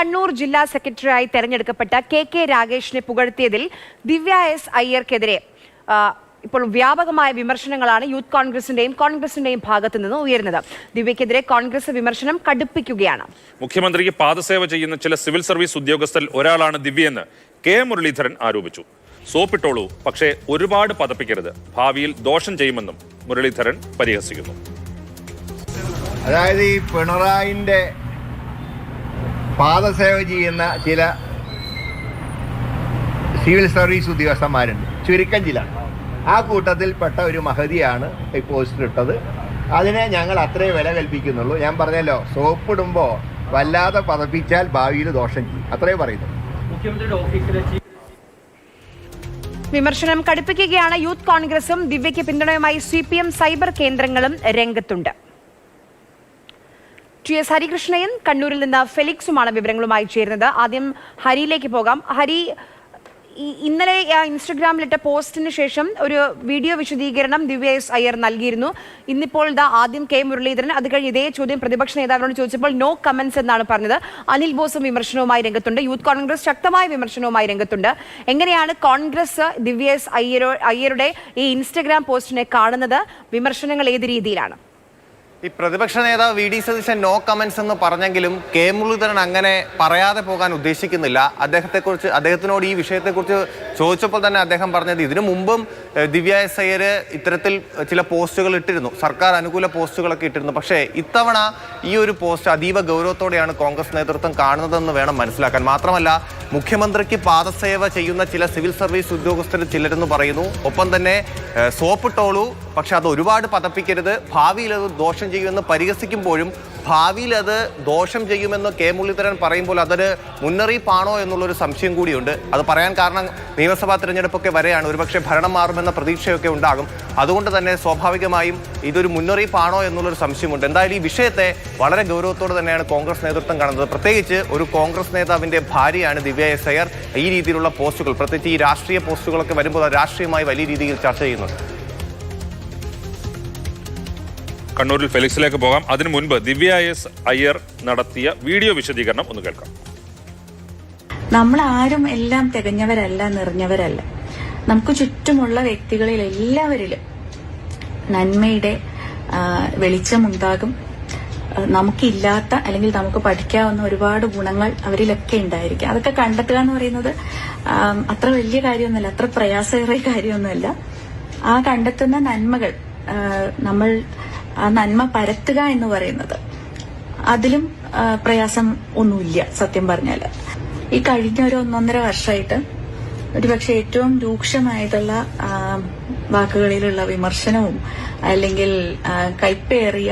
കണ്ണൂർ ജില്ലാ സെക്രട്ടറിയായി തെരഞ്ഞെടുക്കപ്പെട്ട കെ കെ രാഗേഷിനെ പുകഴ്ത്തിയതിൽ ദിവ്യ എസ് അയ്യർക്കെതിരെ ഇപ്പോൾ വ്യാപകമായ വിമർശനങ്ങളാണ് യൂത്ത് കോൺഗ്രസിന്റെയും കോൺഗ്രസിന്റെയും ഭാഗത്തു നിന്ന് ഉയരുന്നത്. ദിവ്യക്കെതിരെ കോൺഗ്രസ് വിമർശനം കടുപ്പിക്കുകയാണ്. മുഖ്യമന്ത്രിക്ക് പാദസേവ ചെയ്യുന്ന ചില സിവിൽ സർവീസ് ഉദ്യോഗസ്ഥരിൽ ഒരാളാണ് ദിവ്യയെന്ന് കെ മുരളീധരൻ ആരോപിച്ചു. സോപ്പിട്ടോളൂ പക്ഷേ ഒരുപാട് പതപ്പിക്കരുത്. ഭാവിയിൽ ദോഷം ചെയ്യുമെന്നും മുരളീധരൻ പരിഹസിക്കുന്നു. അതായത് ഈ പിണറായിന്റെ പാദസേവ ചെയ്യുന്ന ചില സിവിൽ സർവീസ് ഉദ്യോഗസ്ഥന്മാരുണ്ട്. ചുരുക്കം ചില. ആ കൂട്ടത്തിൽപ്പെട്ട ഒരു മഹതിയാണ് ഈ പോസ്റ്റർ ഇട്ടത്. അതിനെ ഞങ്ങൾ അത്രേ വില കൽപ്പിക്കുന്നുള്ളൂ. ഞാൻ പറഞ്ഞല്ലോ സോപ്പ് സോപ്പിടുമ്പോൾ വല്ലാതെ പതപ്പിച്ചാൽ ഭാവിയിൽ ദോഷം ചെയ്യും. അത്രേ പറയുന്നു. വിമർശനം കടുപ്പിക്കുകയാണ് യൂത്ത് കോൺഗ്രസും ദിവ്യയ്ക്ക് പിന്തുണയുമായി സി പി എം സൈബർ കേന്ദ്രങ്ങളും രംഗത്തുണ്ട്. ടി എസ് ഹരികൃഷ്ണയൻ കണ്ണൂരിൽ നിന്ന് ഫെലിക്സുമാണ് വിവരങ്ങളുമായി ചേരുന്നത്. ആദ്യം ഹരിയിലേക്ക് പോകാം. ഹരി ഇന്നലെ ഇൻസ്റ്റഗ്രാമിലിട്ട പോസ്റ്റിന് ശേഷം ഒരു വീഡിയോ വിശദീകരണം ദിവ്യ എസ് അയ്യർ നൽകിയിരുന്നു. ഇന്നിപ്പോൾ ഇതാ ആദ്യം കെ മുരളീധരൻ അത് കഴിഞ്ഞ് ഇതേ ചോദ്യം പ്രതിപക്ഷ നേതാവിനോട് ചോദിച്ചപ്പോൾ നോ കമന്റ്സ് എന്നാണ് പറഞ്ഞത്. അനിൽ ബോസും വിമർശനവുമായി രംഗത്തുണ്ട്. യൂത്ത് കോൺഗ്രസ് ശക്തമായ വിമർശനവുമായി രംഗത്തുണ്ട്. എങ്ങനെയാണ് കോൺഗ്രസ് ദിവ്യ എസ് അയ്യരോ അയ്യരുടെ ഈ ഇൻസ്റ്റഗ്രാം പോസ്റ്റിനെ കാണുന്നത്? വിമർശനങ്ങൾ ഏത് രീതിയിലാണ്? ഈ പ്രതിപക്ഷ നേതാവ് V D Satheesan no comments എന്ന് പറഞ്ഞെങ്കിലും കെ മുരളീധരൻ അങ്ങനെ പറയാതെ പോകാൻ ഉദ്ദേശിക്കുന്നില്ല. അദ്ദേഹത്തെക്കുറിച്ച് അദ്ദേഹത്തിനോട് ഈ വിഷയത്തെക്കുറിച്ച് ചോദിച്ചപ്പോൾ തന്നെ അദ്ദേഹം പറഞ്ഞത് ഇതിനു മുമ്പും ദിവ്യ എസ് അയ്യർ ഇത്തരത്തിൽ ചില പോസ്റ്റുകൾ ഇട്ടിരുന്നു. സർക്കാർ അനുകൂല പോസ്റ്റുകളൊക്കെ ഇട്ടിരുന്നു. പക്ഷേ ഇത്തവണ ഈ ഒരു പോസ്റ്റ് അതീവ ഗൗരവത്തോടെയാണ് കോൺഗ്രസ് നേതൃത്വം കാണുന്നതെന്ന് വേണം മനസ്സിലാക്കാൻ. മാത്രമല്ല മുഖ്യമന്ത്രിക്ക് പാദസേവ ചെയ്യുന്ന ചില സിവിൽ സർവീസ് ഉദ്യോഗസ്ഥർ ചിലരെന്ന് പറയുന്നു. ഒപ്പം തന്നെ സോപ്പ് ടോളു പക്ഷെ അത് ഒരുപാട് പതപ്പിക്കരുത്. ഭാവിയിൽ അത് ദോഷം ചെയ്യുമെന്ന് പരിഹസിക്കുമ്പോഴും ഭാവിയിൽ അത് ദോഷം ചെയ്യുമെന്ന് കെ മുരളീധരൻ പറയുമ്പോൾ അതൊരു മുന്നറിയിപ്പാണോ എന്നുള്ളൊരു സംശയം കൂടിയുണ്ട്. അത് പറയാൻ കാരണം നിയമസഭാ തിരഞ്ഞെടുപ്പൊക്കെ വരെയാണ്. ഒരുപക്ഷെ ഭരണം മാറുമെന്ന പ്രതീക്ഷയൊക്കെ ഉണ്ടാകും. അതുകൊണ്ട് തന്നെ സ്വാഭാവികമായും ഇതൊരു മുന്നറിയിപ്പാണോ എന്നുള്ളൊരു സംശയമുണ്ട്. എന്തായാലും ഈ വിഷയത്തെ വളരെ ഗൗരവത്തോടെ തന്നെയാണ് കോൺഗ്രസ് നേതൃത്വം കാണുന്നത്. പ്രത്യേകിച്ച് ഒരു കോൺഗ്രസ് നേതാവിന്റെ ഭാര്യയാണ് ദിവ്യ എസ് ഈ രീതിയിലുള്ള പോസ്റ്റുകൾ പ്രത്യേകിച്ച് ഈ രാഷ്ട്രീയ പോസ്റ്റുകളൊക്കെ വരുമ്പോൾ രാഷ്ട്രീയമായി വലിയ രീതിയിൽ ചർച്ച ചെയ്യുന്നുണ്ട്. കണ്ണൂരിൽ ഫെലിക്സിലേക്ക് പോകാം. അതിനു മുൻപ് ദിവ്യ എസ് അയ്യർ നടത്തിയ വീഡിയോ വിശദീകരണം ഒന്ന് കേൾക്കാം. നമ്മൾ ആരും എല്ലാം തികഞ്ഞവരല്ല നിറഞ്ഞവരല്ല. നമുക്ക് ചുറ്റുമുള്ള വ്യക്തികളിൽ എല്ലാവരിലും നന്മയുടെ വെളിച്ചമുണ്ടാകും നമുക്കില്ലാത്ത അല്ലെങ്കിൽ നമുക്ക് പഠിക്കാവുന്ന ഒരുപാട് ഗുണങ്ങൾ അവരിലൊക്കെ ഉണ്ടായിരിക്കും. അതൊക്കെ കണ്ടെത്തുക എന്ന് പറയുന്നത് അത്ര വലിയ കാര്യമൊന്നുമല്ല അത്ര പ്രയാസകരമായ കാര്യമൊന്നുമല്ല. ആ കണ്ടെത്തുന്ന നന്മകൾ നമ്മൾ ആ നന്മ പരത്തുക എന്ന് പറയുന്നത്. അതിലും പ്രയാസം ഒന്നുമില്ല സത്യം പറഞ്ഞാൽ ഈ കഴിഞ്ഞ ഒരു ഒന്നൊന്നര വർഷമായിട്ട് ഒരുപക്ഷെ ഏറ്റവും രൂക്ഷമായിട്ടുള്ള വാക്കുകളിലുള്ള വിമർശനവും അല്ലെങ്കിൽ കൈപ്പേറിയ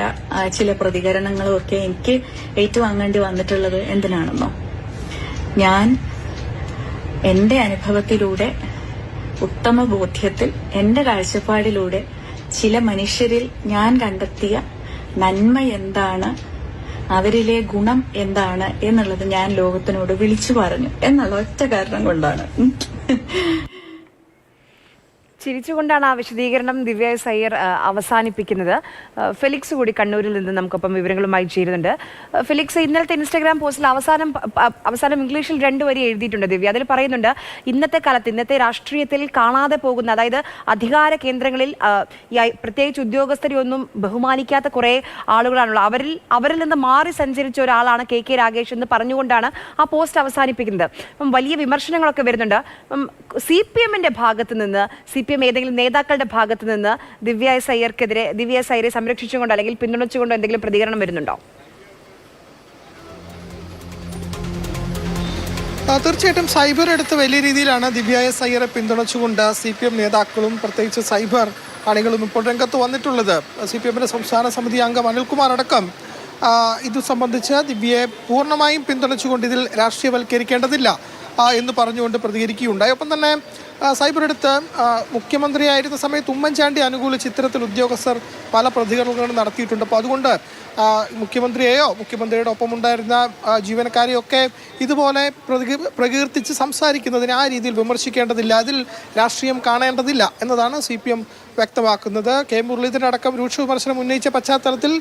ചില പ്രതികരണങ്ങളും ഒക്കെ എനിക്ക് ഏറ്റുവാങ്ങേണ്ടി വന്നിട്ടുള്ളത് എന്തിനാണെന്നോ? ഞാൻ എന്റെ അനുഭവത്തിലൂടെ ഉത്തമ ബോധ്യത്തിൽ എന്റെ കാഴ്ചപ്പാടിലൂടെ ചില മനുഷ്യരിൽ ഞാൻ കണ്ടെത്തിയ നന്മ എന്താണ്? അവരിലെ ഗുണം എന്താണ്? എന്നുള്ളത് ഞാൻ ലോകത്തിനോട് വിളിച്ചു പറഞ്ഞു. എന്നുള്ള ഒറ്റ കാരണം കൊണ്ടാണ്. ചിരിച്ചുകൊണ്ടാണ് ആ വിശദീകരണം ദിവ്യ സയ്യർ അവസാനിപ്പിക്കുന്നത്. ഫെലിക്സ് കൂടി കണ്ണൂരിൽ നിന്ന് നമുക്കൊപ്പം വിവരങ്ങളുമായി ചേരുന്നുണ്ട്. ഫെലിക്സ് ഇന്നലത്തെ ഇൻസ്റ്റാഗ്രാം പോസ്റ്റിൽ അവസാനം അവസാനം ഇംഗ്ലീഷിൽ രണ്ട് വരി എഴുതിയിട്ടുണ്ട് ദിവ്യ. അതിൽ പറയുന്നുണ്ട് ഇന്നത്തെ കാലത്ത് ഇന്നത്തെ രാഷ്ട്രീയത്തിൽ കാണാതെ പോകുന്ന അതായത് അധികാര കേന്ദ്രങ്ങളിൽ പ്രത്യേകിച്ച് ഉദ്യോഗസ്ഥരെ ഒന്നും ബഹുമാനിക്കാത്ത കുറേ ആളുകളാണുള്ളത്. അവരിൽ അവരിൽ നിന്ന് മാറി സഞ്ചരിച്ച ഒരാളാണ് കെ കെ രാഗേഷ് എന്ന് പറഞ്ഞുകൊണ്ടാണ് ആ പോസ്റ്റ് അവസാനിപ്പിക്കുന്നത്. വലിയ വിമർശനങ്ങളൊക്കെ വരുന്നുണ്ട്. സി പി എമ്മിന്റെ ഭാഗത്ത് നിന്ന് സി പി ഏതെങ്കിലും നേതാക്കളുടെ ഭാഗത്ത് നിന്ന് ദിവ്യ എസ് അയ്യർക്കെതിരെ ദിവ്യ എസ് സംരക്ഷിച്ചുകൊണ്ടോ അല്ലെങ്കിൽ പിന്തുണച്ചുകൊണ്ടോ എന്തെങ്കിലും പ്രതികരണം വരുന്നുണ്ടോ? തീർച്ചയായിട്ടും സൈബർ എടുത്ത് വലിയ രീതിയിലാണ് ദിവ്യ എസ് പിന്തുണച്ചുകൊണ്ട് സി പി എം നേതാക്കളും പ്രത്യേകിച്ച് സൈബർ അണികളും ഇപ്പോൾ രംഗത്ത് വന്നിട്ടുള്ളത്. സി പി എമ്മിന്റെ സംസ്ഥാന സമിതി അംഗം അനിൽകുമാർ അടക്കം ഇത് സംബന്ധിച്ച് ദിവ്യയെ പൂർണമായും പിന്തുണച്ചുകൊണ്ട് ഇതിൽ രാഷ്ട്രീയവൽക്കരിക്കേണ്ടതില്ല. എന്ന് പറഞ്ഞുകൊണ്ട് പ്രതികരിക്കുകയുണ്ടായി. ഒപ്പം തന്നെ സൈബർ എടുത്ത് മുഖ്യമന്ത്രിയായിരുന്ന സമയത്ത് ഉമ്മൻചാണ്ടി അനുകൂലിച്ച് ഇത്തരത്തിൽ ഉദ്യോഗസ്ഥർ പല പ്രതികരണങ്ങളും നടത്തിയിട്ടുണ്ട്. അപ്പോൾ അതുകൊണ്ട് മുഖ്യമന്ത്രിയെയോ മുഖ്യമന്ത്രിയുടെ ഒപ്പം ഉണ്ടായിരുന്ന ആ, ജീവനക്കാരെയോ ഒക്കെ ഇതുപോലെ പ്രകീർത്തിച്ച് സംസാരിക്കുന്നതിനെ ആ രീതിയിൽ വിമർശിക്കേണ്ടതില്ല. അതിൽ രാഷ്ട്രീയം കാണേണ്ടതില്ല എന്നതാണ് സി പി എം വ്യക്തമാക്കുന്നത്. കെ. മുരളീധരൻ അടക്കം രൂക്ഷ വിമർശനം ഉന്നയിച്ച പശ്ചാത്തലത്തിൽ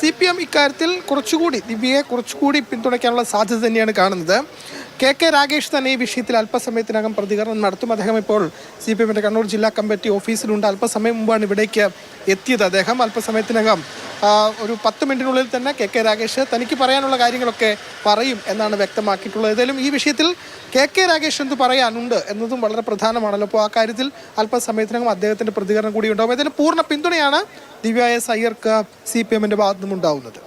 സി പി എം ഇക്കാര്യത്തിൽ കുറച്ചുകൂടി ദിവ്യയെ കുറച്ചുകൂടി പിന്തുണയ്ക്കാനുള്ള സാധ്യത തന്നെയാണ് കാണുന്നത്. കെ കെ രാഗേഷ് തന്നെ ഈ വിഷയത്തിൽ അല്പസമയത്തിനകം പ്രതികരണം നടത്തും. അദ്ദേഹം ഇപ്പോൾ സി പി എമ്മിന്റെ കണ്ണൂർ ജില്ലാ കമ്മിറ്റി ഓഫീസിലുണ്ട്. അല്പസമയം മുമ്പാണ് ഇവിടേക്ക് എത്തിയത്. അദ്ദേഹം അല്പസമയത്തിനകം ഒരു പത്ത് മിനിറ്റിനുള്ളിൽ തന്നെ കെ കെ രാഗേഷ് തനിക്ക് പറയാനുള്ള കാര്യങ്ങളൊക്കെ പറയും എന്നാണ് വ്യക്തമാക്കിയിട്ടുള്ളത്. ഏതായാലും ഈ വിഷയത്തിൽ കെ കെ രാഗേഷ് എന്ത് പറയാനുണ്ട് എന്നതും വളരെ പ്രധാനമാണല്ലോ. അപ്പോൾ ആ കാര്യത്തിൽ അല്പസമയത്തിനകം അദ്ദേഹത്തിന്റെ പ്രതികരണം കൂടി ഉണ്ടാവും ഏതായാലും പൂർണ പിന്തുണയാണ് ദിവ്യ എസ് അയ്യർക്ക് സി പി എമ്മിന്റെ ഭാഗത്തുനിന്നും ഉണ്ടാവുന്നത്